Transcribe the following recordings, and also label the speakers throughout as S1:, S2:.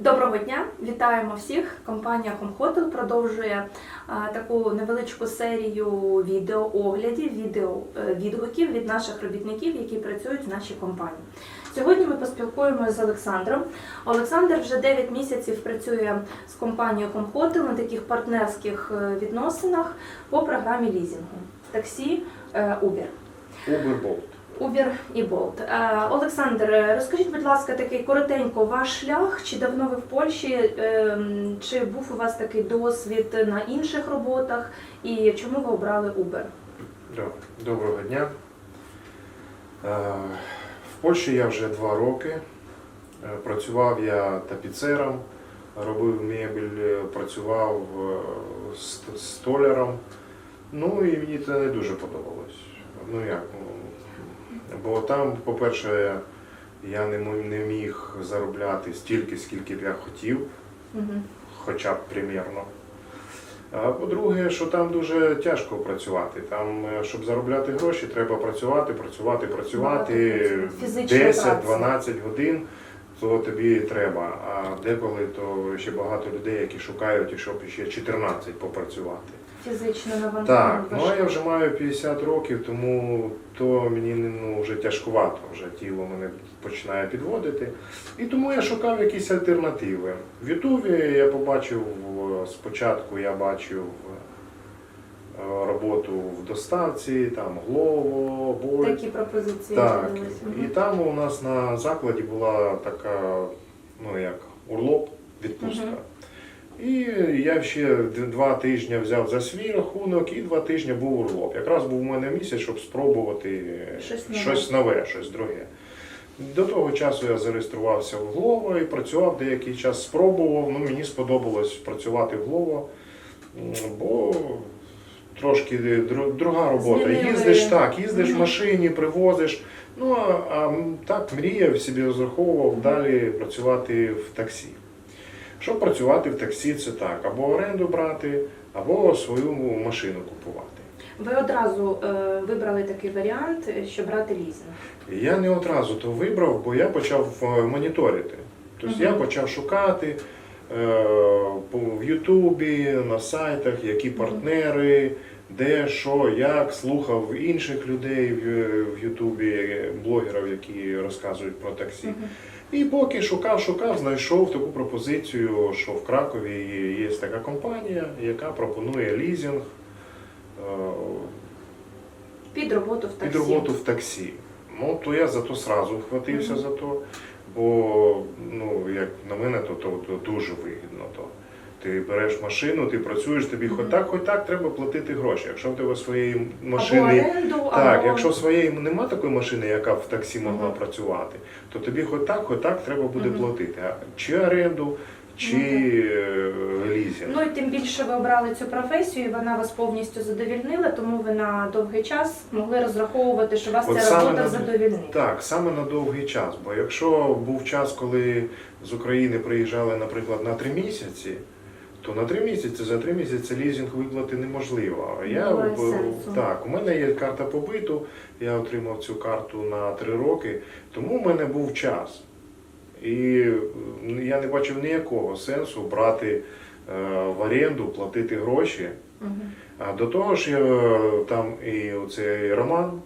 S1: Доброго дня, вітаємо всіх. Компанія HomeHotel продовжує а, таку невеличку серію відеооглядів, відео е, відгуків від наших робітників, які працюють в нашій компанії. Сьогодні ми поспілкуємося з Олександром. Олександр вже 9 місяців працює з компанією HomeHotel на таких партнерських е, відносинах по програмі лізінгу таксі е, Uber.
S2: Uber Bolt.
S1: Uber і Bolt. Е, Олександр, розкажіть, будь ласка, такий коротенько ваш шлях. Чи давно ви в Польщі? Ем, Чи був у вас такий досвід на інших роботах? І чому ви обрали Uber?
S2: Доброго дня. Е, В Польщі я вже два роки. Е, Працював я тапіцером, робив мебель, працював столяром. Ну і мені це не дуже подобалось. Ну як? Бо там, по-перше, я не не міг заробляти стільки, скільки б я хотів.
S1: Мгм.
S2: хоча б примірно. А по-друге, що там дуже тяжко працювати. Там, е, щоб заробляти гроші, треба працювати, працювати, працювати
S1: Багато працювати. Фізична праця.
S2: 10-12 годин, то тобі треба. А деколи то ще багато людей, які шукають, і щоб ще 14 попрацювати.
S1: Фізично.
S2: Так, ну а я вже маю 50 років, тому то мені ну, вже тяжкувато, вже тіло мене починає підводити. І тому я шукав якісь альтернативи. В Ютубі я побачив спочатку я бачив е, роботу в доставці, там Glovo, Bolt.
S1: Такі пропозиції
S2: Так, і там у нас на закладі була така, ну як урлоп, відпустка.
S1: Мгм.
S2: І я ще два тижні взяв за свій рахунок і два тижні був урлоп. Якраз був у мене місяць, щоб спробувати
S1: Щось нове.
S2: щось нове, щось друге. До того часу я зареєструвався в Глово і працював деякий час, спробував. Ну, мені сподобалось працювати в Глово, бо трошки друга робота. Їздиш так, їздиш в машині, привозиш. Ну а, а так мріяв собі розраховував далі працювати в таксі. Щоб працювати в таксі, це так, або оренду брати, або свою машину купувати.
S1: Ви одразу е, вибрали такий варіант, е, що брати лізинг.
S2: Я не одразу то вибрав, бо я почав е, моніторити. Тобто
S1: Мгм.
S2: я почав шукати е, в Ютубі, на сайтах, які партнери, де, що, як, слухав інших людей в, Ютубі, блогерів, які розказують про таксі.
S1: Мгм.
S2: І поки шукав, шукав, знайшов таку пропозицію, що в Кракові є така компанія, яка пропонує лізинг е,
S1: Під роботу в таксі.
S2: під роботу в таксі. Ну, то я за то сразу вхватився за то, бо, ну, як на мене, то, то, то дуже вигідно. То. Ти береш машину, ти працюєш, тобі хоч так, хоч так треба платити гроші. Якщо в тебе своєї
S1: Або
S2: машини.
S1: оренду,
S2: Так,
S1: або...
S2: якщо своєї нема такої машини, яка в таксі могла
S1: Мгм.
S2: працювати, то тобі хоч так, хоч так треба буде
S1: Мгм.
S2: платити. А Чи оренду, чи е, лізинг.
S1: Ну і тим більше ви обрали цю професію, і вона вас повністю задовільнила, тому ви на довгий час могли розраховувати, що вас
S2: От
S1: ця робота
S2: на-
S1: задовільнить.
S2: Так, саме на довгий час. Бо якщо був час, коли з України приїжджали, наприклад, на три місяці, то на три місяці за три місяці лізинг виплати неможливо. Я так, у мене є карта побиту, я отримав цю карту на три роки, тому в мене був час. І я не бачив ніякого сенсу брати е, в оренду, платити гроші.
S1: Мгм.
S2: А до того ж, е, там і цей Роман,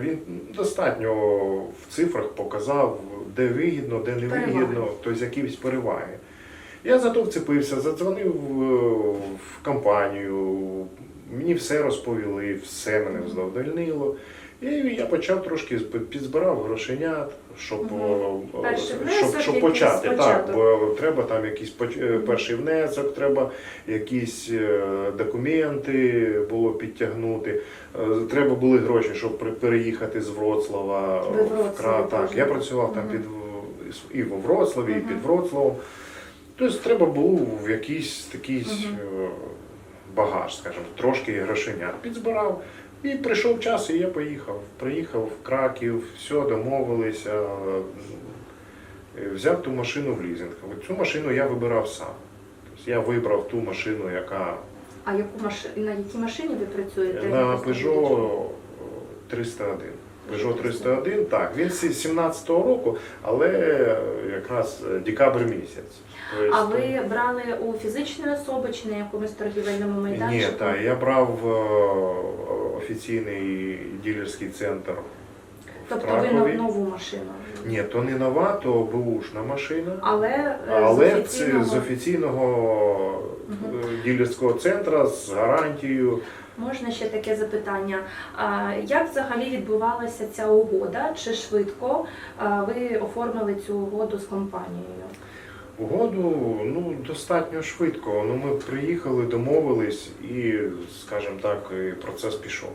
S2: він достатньо в цифрах показав, де вигідно, де не вигідно, тобто якісь переваги. Я зато вцепився, задзвонив в компанію, мені все розповіли, все мене задовольнило. І я почав трошки підзбирав грошенят, щоб,
S1: Перший
S2: щоб, щоб почати. Так, бо треба там якийсь поч- е, перший внесок, треба якісь е, документи було підтягнути. Треба були гроші, щоб переїхати з Вроцлава
S1: в
S2: Кра. Так, я працював там під і в Вроцлаві, і під Вроцлавом. Тобто треба було в якийсь такий
S1: Мгм.
S2: е, багаж, скажімо, трошки грошенят підзбирав. І прийшов час, і я поїхав. Приїхав в Краків, все, домовилися. е, Взяв ту машину в лізинг. Цю машину я вибирав сам. Тобто я вибрав ту машину, яка
S1: А яку маш... на якій машині ви працюєте?
S2: на Peugeot 301. Peugeot 301, так, він з 17-го року, але якраз е, декабрь місяць.
S1: А ви брали у фізичної особи чи на якомусь торгівельному майданчику?
S2: Ні, так, я брав е, офіційний ділерський центр.
S1: Тобто ви нову машину?
S2: Ні, то не нова, то бушна машина.
S1: Але, е,
S2: Але
S1: з
S2: це
S1: офіційного...
S2: з офіційного Е, центру з гарантією.
S1: Можна ще таке запитання. Як взагалі відбувалася ця угода? Чи швидко ви оформили цю угоду з компанією?
S2: Угоду ну, достатньо швидко. Ну, ми приїхали, домовились і, скажімо так, процес пішов.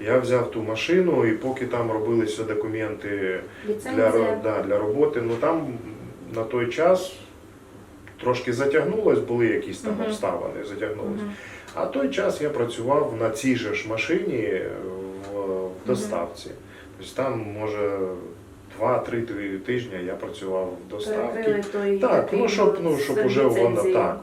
S2: Я взяв ту машину, і поки там робилися документи для,
S1: Ліцензія?
S2: да, для роботи, ну там на той час трошки затягнулось, були якісь там
S1: Мгм.
S2: обставини, затягнулось.
S1: Мгм.
S2: А той час я працював на цій же ж машині в, в доставці. Тобто там, може, два-три тижні я працював в доставці. Так, ну щоб, ну, щоб уже воно так.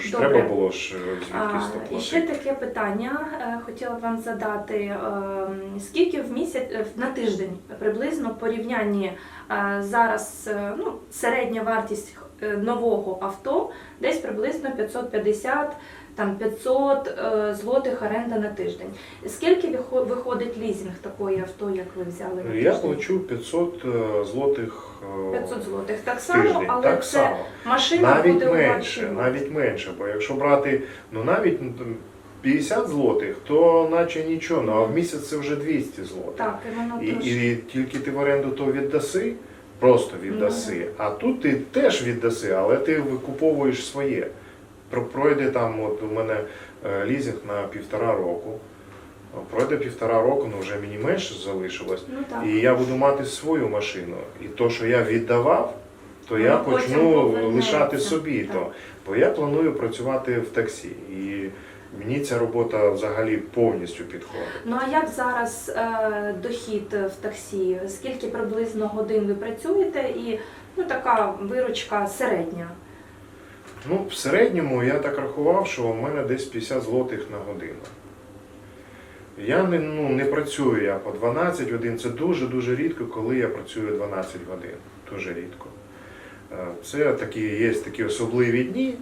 S2: Ж
S1: Добре.
S2: треба було ж звідки
S1: і ще таке питання е, хотіла б вам задати. Ем, Скільки в місяць е, на тиждень приблизно порівнянні е, зараз е, ну, середня вартість е, нового авто десь приблизно 550 там 500 е, злотих оренда на тиждень. Скільки вихо- виходить лізинг такої авто, як ви взяли на
S2: Я
S1: тиждень?
S2: плачу 500 е, злотих е,
S1: 500 злотих. Так само,
S2: тиждень.
S1: але
S2: так
S1: це
S2: само.
S1: машина
S2: Навіть
S1: буде
S2: менше,
S1: вашій
S2: навіть менше. Бо якщо брати ну навіть ну, 50 злотих, то наче нічого, ну, а в місяць це вже 200 злотих.
S1: Так, і воно
S2: І,
S1: трошки.
S2: і тільки ти в оренду то віддаси, просто віддаси. А тут ти теж віддаси, але ти викуповуєш своє. Про- Пройде там, от у мене е, лізинг на півтора року. Пройде півтора року, ну вже мені менше залишилось.
S1: Ну так.
S2: І я буду мати свою машину. І то, що я віддавав, то я почну лишати собі.
S1: Так.
S2: То. Бо я планую працювати в таксі. І мені ця робота взагалі повністю підходить.
S1: Ну а як зараз е, дохід в таксі? Скільки приблизно годин ви працюєте і ну така виручка середня?
S2: Ну, в середньому я так рахував, що у мене десь 50 злотих на годину. Я не, ну, не працюю я по 12 годин. Це дуже-дуже рідко, коли я працюю 12 годин. Дуже рідко. Е, Це такі, є такі особливі дні,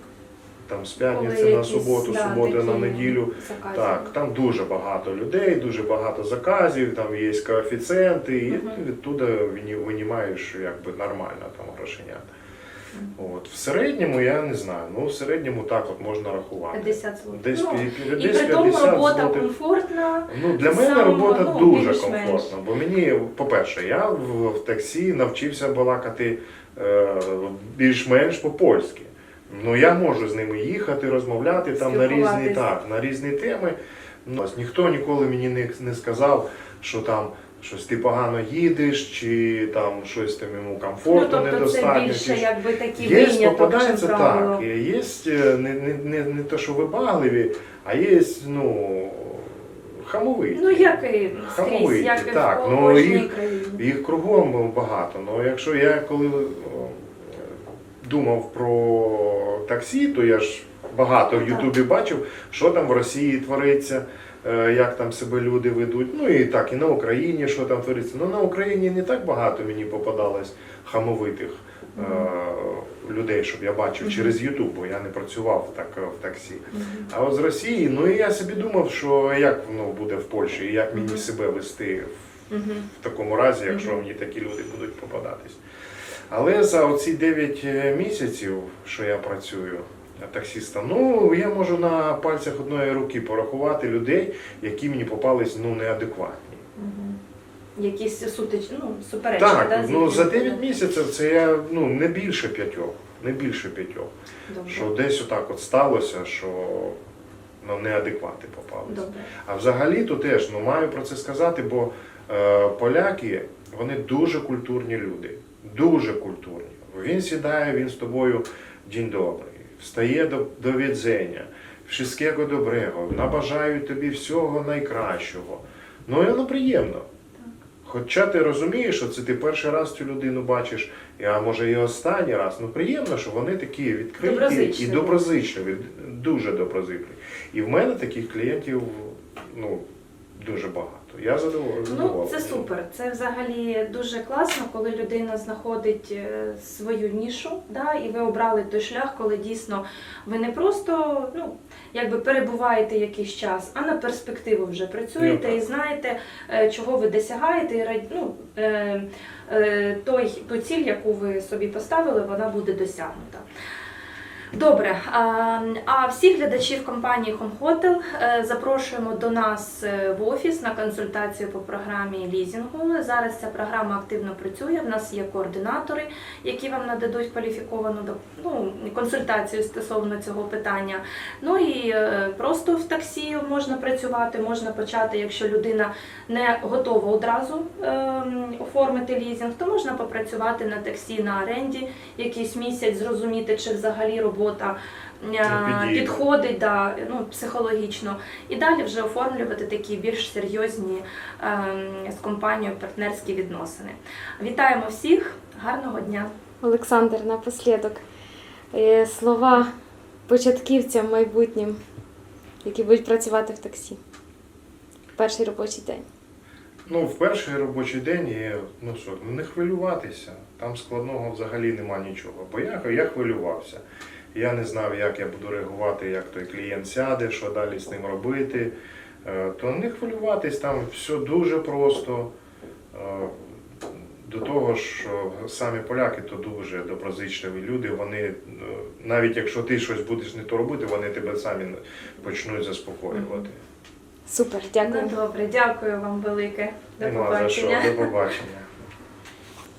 S2: там з п'ятниці на
S1: якісь,
S2: суботу,
S1: да,
S2: суботу на
S1: такі
S2: неділю.
S1: закази?
S2: Так, там дуже багато людей, дуже багато заказів, там є коефіцієнти, і
S1: Мгм.
S2: відтуди вині- винімаєш якби нормально там грошенята. От. В середньому я не знаю. Ну, в середньому так от можна рахувати.
S1: 50 злотих.
S2: Десь,
S1: ну,
S2: пі-
S1: і
S2: десь
S1: при тому
S2: 50
S1: робота
S2: злотих.
S1: комфортна.
S2: Ну, для мене
S1: сам,
S2: робота
S1: ну,
S2: дуже
S1: більш-менш.
S2: комфортна, бо мені, по-перше, я в, в таксі навчився балакати е, більш-менш по-польськи. Ну, я можу з ними їхати, розмовляти там на різні, так, на різні теми. Ну, ніхто ніколи мені не, не сказав, що там щось ти погано їдеш, чи там щось там йому
S1: Ну,
S2: комфортно,
S1: тобто це більше
S2: чи
S1: якби такі
S2: Є, попадається
S1: правило.
S2: так. Є е, не, не, не, не то, що вибагливі, а є ну, хамовиті.
S1: Ну як і
S2: Хамовиті,
S1: як і в
S2: ну, їх-. Їх кругом багато. Ну якщо я коли думав про таксі, то я ж багато в Ютубі бачив, що там в Росії твориться, е, як там себе люди ведуть. Ну і так, і на Україні, що там твориться. Ну на Україні не так багато мені попадалось хамовитих. е, Людей, щоб я бачив
S1: Мгм.
S2: через Ютуб, бо я не працював так е, в таксі.
S1: Мгм.
S2: А от з Росії, ну і я собі думав, що як воно буде в Польщі, і як мені
S1: Мгм.
S2: себе вести
S1: Мгм.
S2: в такому разі, якщо
S1: Мгм.
S2: мені такі люди будуть попадатись. Але за оці 9 місяців, що я працюю таксистом, ну я можу на пальцях одної руки порахувати людей, які мені попались ну, неадекватні.
S1: Якісь сутич... ну, суперечки,
S2: Так,
S1: да,
S2: ну за 9 місяців це я ну, не більше п'ятьох. Не більше п'ятьох. Що десь отак от сталося, що ну, неадеквати попались.
S1: Добре.
S2: А взагалі то теж ну, маю про це сказати, бо е, поляки вони дуже культурні люди. Дуже культурні. Він сідає, він з тобою день добрий, встає до, до відзення, wszystkiego доброго, набажають тобі всього найкращого. Ну і воно приємно. Хоча ти розумієш, що це ти перший раз цю людину бачиш, а може і останній раз. Ну приємно, що вони такі відкриті і
S1: Доброзичливі.
S2: доброзичливі, дуже доброзичливі. І в мене таких клієнтів ну, дуже багато. Я задоволений.
S1: Ну, це супер. Це взагалі дуже класно, коли людина знаходить е, свою нішу, да, і ви обрали той шлях, коли дійсно ви не просто ну, якби перебуваєте якийсь час, а на перспективу вже працюєте
S2: Ну,
S1: і знаєте, е, чого ви досягаєте, і ну, е, той, ту ціль, яку ви собі поставили, вона буде досягнута. Добре, а, всіх глядачів компанії Home Hotel е, запрошуємо до нас е, в офіс на консультацію по програмі лізінгу. Зараз ця програма активно працює. В нас є координатори, які вам нададуть кваліфіковану ну, консультацію стосовно цього питання. Ну і е, просто в таксі можна працювати, можна почати, якщо людина не готова одразу ем, оформити лізинг, то можна попрацювати на таксі на оренді якийсь місяць, зрозуміти, чи взагалі робота е,
S2: підійде.
S1: підходить да, ну, психологічно. І далі вже оформлювати такі більш серйозні ем, з компанією партнерські відносини. Вітаємо всіх, гарного дня!
S3: Олександр, напослідок. е, Слова початківцям майбутнім, які будуть працювати в таксі. Перший робочий день.
S2: Ну, в перший робочий день є, ну що, ну, не хвилюватися. Там складного взагалі нема нічого. Бо я, я хвилювався. Я не знав, як я буду реагувати, як той клієнт сяде, що далі з ним робити. Е, То не хвилюватись, там все дуже просто. Е, До того ж, що самі поляки то дуже доброзичливі люди. Вони, е, навіть якщо ти щось будеш не то робити, вони тебе самі почнуть заспокоювати.
S3: Супер, дякую.
S1: Ну, добре, дякую вам велике. До
S2: Нема за що,
S1: побачення.
S2: до побачення.